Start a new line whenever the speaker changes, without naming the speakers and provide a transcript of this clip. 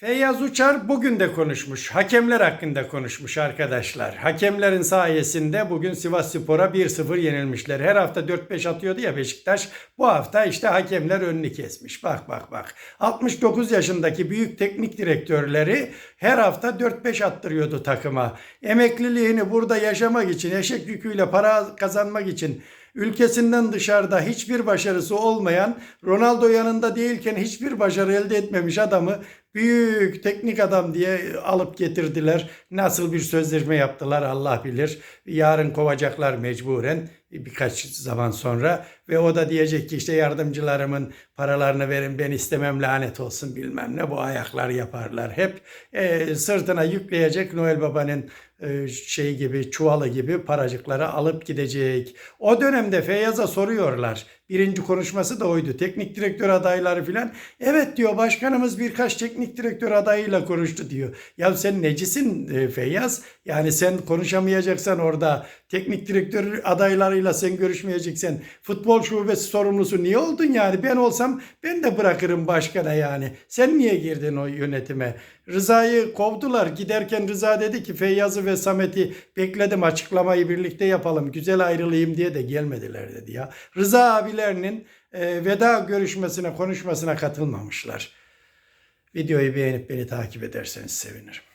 Feyyaz Uçar bugün de konuşmuş. Hakemler hakkında konuşmuş arkadaşlar. Hakemlerin sayesinde bugün Sivas Spor'a 1-0 yenilmişler. Her hafta 4-5 atıyordu ya Beşiktaş. Bu hafta işte hakemler önünü kesmiş. Bak bak bak. 69 yaşındaki büyük teknik direktörleri her hafta 4-5 attırıyordu takıma. Emekliliğini burada yaşamak için, eşek yüküyle para kazanmak için ülkesinden dışarıda hiçbir başarısı olmayan, Ronaldo yanında değilken hiçbir başarı elde etmemiş adamı büyük teknik adam diye alıp getirdiler. Nasıl bir sözleşme yaptılar Allah bilir. Yarın kovacaklar mecburen birkaç zaman sonra ve o da diyecek ki işte yardımcılarımın paralarını verin ben istemem lanet olsun bilmem ne bu ayaklar yaparlar hep e, sırtına yükleyecek Noel Baba'nın e, şey gibi çuvalı gibi paracıkları alıp gidecek. O dönemde Feyyaz'a soruyorlar. Birinci konuşması da oydu. Teknik direktör adayları filan. Evet diyor başkanımız birkaç teknik direktör adayıyla konuştu diyor. Ya sen necisin e, Feyyaz? Yani sen konuşamayacaksan orada teknik direktör adaylarıyla sen görüşmeyeceksen futbol şubesi sorumlusu niye oldun yani? Ben olsam ben de bırakırım başkana yani. Sen niye girdin o yönetime? Rıza'yı kovdular. Giderken Rıza dedi ki Feyyaz'ı ve Samet'i bekledim açıklamayı birlikte yapalım. Güzel ayrılayım diye de gelmediler dedi ya. Rıza abilerinin e, veda görüşmesine konuşmasına katılmamışlar. Videoyu beğenip beni takip ederseniz sevinirim.